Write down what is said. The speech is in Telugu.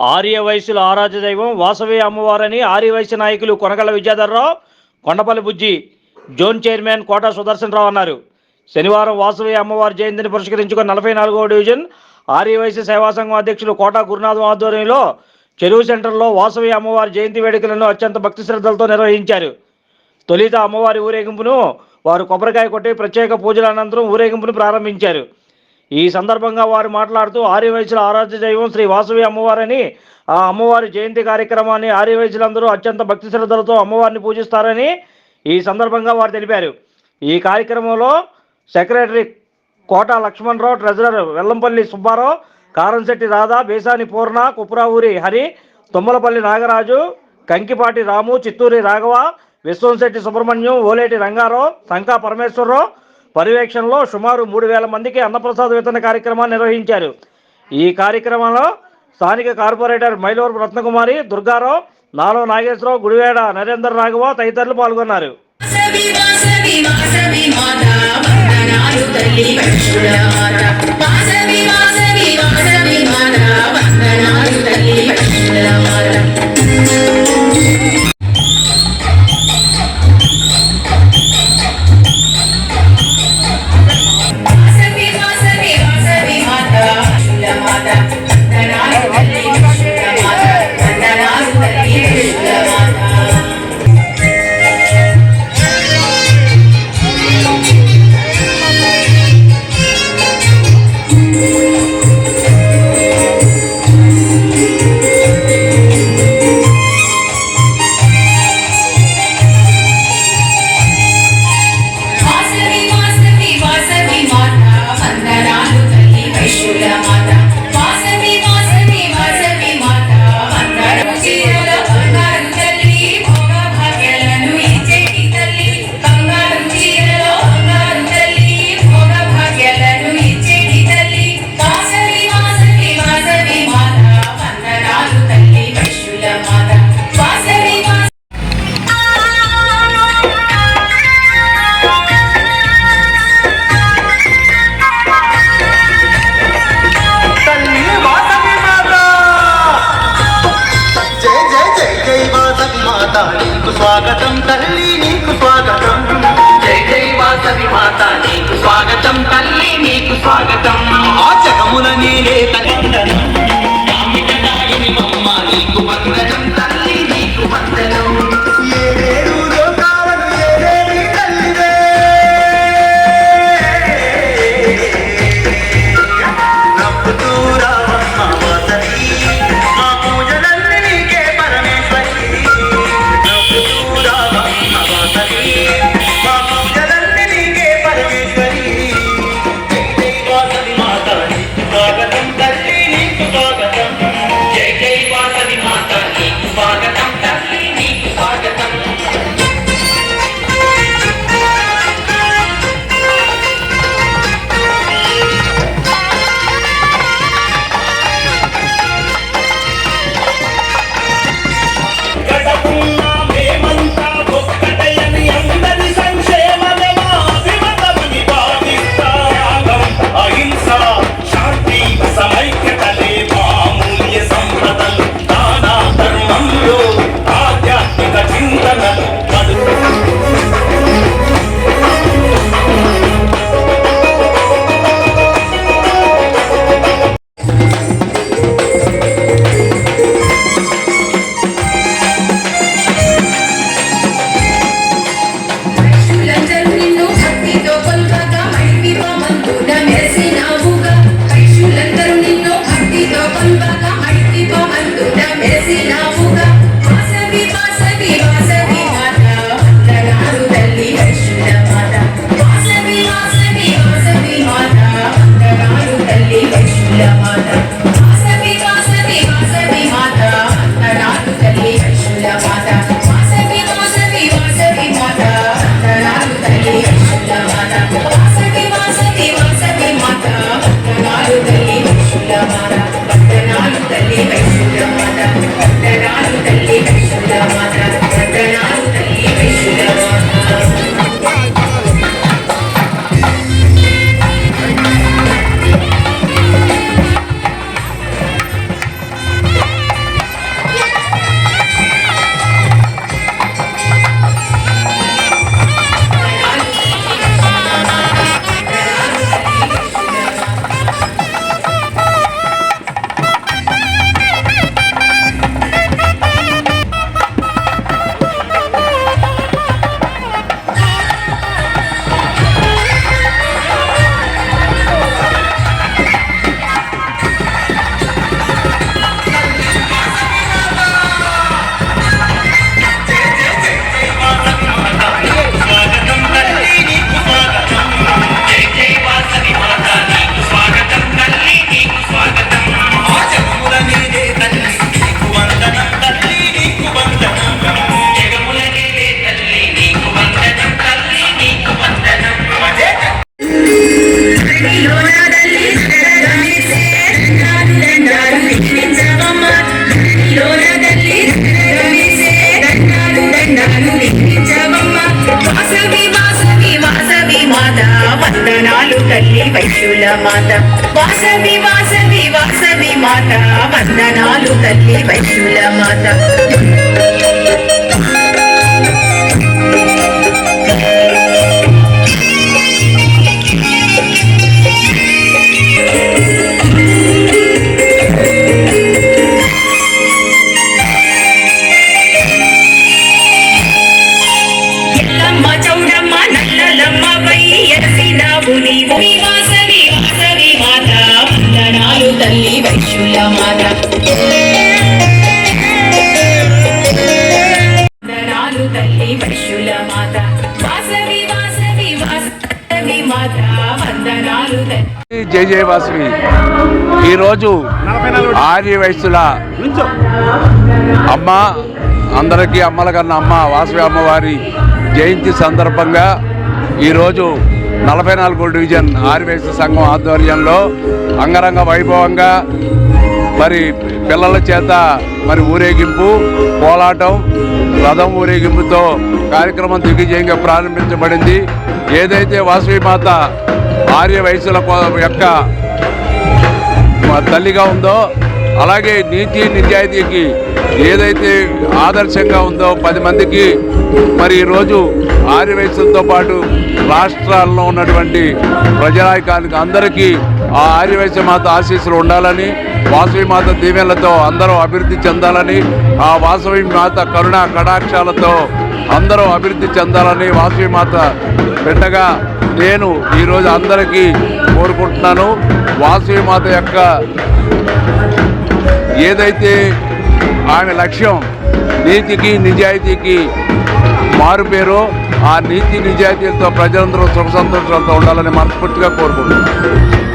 ఆర్య వయసుల ఆరాధ్య దైవం వాసవి అమ్మవారని ఆర్య వయసు నాయకులు కొనగల విద్యాధర్రావు కొండపల్లి బుజ్జి జోన్ చైర్మన్ కోట సుదర్శన్ రావు అన్నారు. శనివారం వాసవి అమ్మవారి జయంతిని పురస్కరించుకుని నలభై నాలుగవ డివిజన్ ఆర్య వయసు సేవా సంఘం అధ్యక్షులు కోట గురునాథం ఆధ్వర్యంలో చెరువు సెంటర్లో వాసవి అమ్మవారి జయంతి వేడుకలను అత్యంత భక్తి శ్రద్ధలతో నిర్వహించారు. తొలిత అమ్మవారి ఊరేగింపును వారు కొబ్బరికాయ కొట్టి ప్రత్యేక పూజల అనంతరం ఊరేగింపును ప్రారంభించారు. ఈ సందర్భంగా వారు మాట్లాడుతూ ఆర్యవైశ్యుల ఆరాధ్య దైవం శ్రీ వాసవి అమ్మవారని ఆ అమ్మవారి జయంతి కార్యక్రమాన్ని ఆర్యవైశ్యులందరూ అత్యంత భక్తి శ్రద్ధలతో అమ్మవారిని పూజిస్తారని ఈ సందర్భంగా వారు తెలిపారు. ఈ కార్యక్రమంలో సెక్రటరీ కోట లక్ష్మణరావు ట్రెజరర్ వెల్లంపల్లి సుబ్బారావు కారంశెట్టి రాధా బేసాని పూర్ణ కుప్రావూరి హరి తుమ్మలపల్లి నాగరాజు కంకిపాటి రాము చిత్తూరి రాఘవ విశ్వంశెట్టి సుబ్రహ్మణ్యం ఓలేటి రంగారావు శంకా పరమేశ్వరరావు పర్యవేక్షణలో సుమారు మూడు వేల మందికి అన్నప్రసాద వితరణ కార్యక్రమాన్ని నిర్వహించారు. ఈ కార్యక్రమంలో స్థానిక కార్పొరేటర్ మైలూరు రత్నకుమారి దుర్గారావు నాలో నాగేశ్వరరావు గుడివేడ నరేందర్ రాఘవ తదితరులు పాల్గొన్నారు. నీకు స్వాగతం తల్లి నీకు స్వాగతం. జై జై వాసవి మాత నీకు స్వాగతం తల్లి నీకు స్వాగతం. ఆ జగముల నీలే తల్లి. నీకు వందనం మాత వాసవి వాసవి వాసవి మాత వందనాలు తల్లి వైశ్యుల మాత. తల్లి మాత తల్లి మాత వాసవి వాసవి వాసవి మాత వందనాలు జయ వాసవి. ఈరోజు ఆర్య వయస్సుల అమ్మ అందరికీ అమ్మల కన్నా అమ్మ వాసవి అమ్మవారి జయంతి సందర్భంగా ఈరోజు నలభై నాలుగో డివిజన్ ఆర్య సంఘం ఆధ్వర్యంలో అంగరంగ వైభవంగా మరి పిల్లల చేత మరి ఊరేగింపు కోలాటం రథం ఊరేగింపుతో కార్యక్రమం దిగ్విజయంగా ప్రారంభించబడింది. ఏదైతే వాసవిమాత ఆర్య వయసుల యొక్క తల్లిగా ఉందో అలాగే నీతి నిజాయితీకి ఏదైతే ఆదర్శంగా ఉందో పది మందికి మరి ఈరోజు ఆర్యవైశ్యంతో వయసులతో పాటు రాష్ట్రాల్లో ఉన్నటువంటి ప్రజానాయకానికి అందరికీ ఆ ఆర్యవైశ్య మాత ఆశీస్సులు ఉండాలని వాసవి మాత దీవెనలతో అందరూ అభివృద్ధి చెందాలని ఆ వాసవి మాత కరుణ కటాక్షాలతో అందరూ అభివృద్ధి చెందాలని వాసవి మాత పెట్టగా నేను ఈరోజు అందరికీ కోరుకుంటున్నాను. వాసవి మాత యొక్క ఏదైతే ఆమె లక్ష్యం నీతికి నిజాయితీకి మారు పేరు ఆ నీతి నిజాయితీలతో ప్రజలందరూ సుఖ సంతోషాలతో ఉండాలని మనస్ఫూర్తిగా కోరుకుంటున్నాను